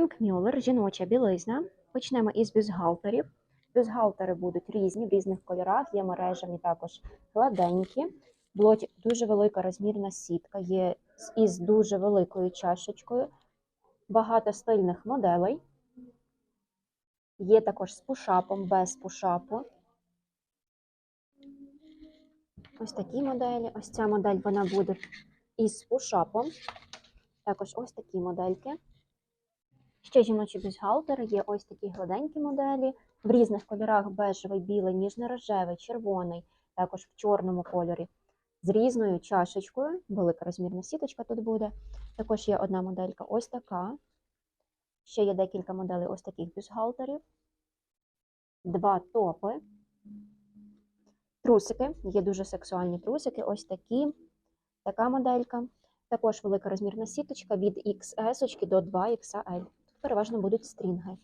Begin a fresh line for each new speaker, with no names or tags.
Хенк Мюллер, жіноча білизна. Почнемо із бюстгальтерів. Бюстгальтери будуть різні, в різних кольорах, є мережевні також гладенькі. Будуть дуже велика розмірна сітка, є із дуже великою чашечкою. Багато стильних моделей. Є також з пушапом, без пушапу. Ось такі моделі. Ось ця модель вона буде із пушапом. Також ось такі модельки. Ще жіночі бюстгальтери, є ось такі гладенькі моделі в різних кольорах: бежевий, білий, ніжно-рожевий, червоний, також в чорному кольорі. З різною чашечкою, велика розмірна сіточка тут буде. Також є одна моделька ось така. Ще є декілька моделей ось таких бюстгальтерів. Два топи. Трусики. Є дуже сексуальні трусики. Ось такі. Така моделька. Також велика розмірна сіточка від XS до 2XL. Переважно будуть стрінги.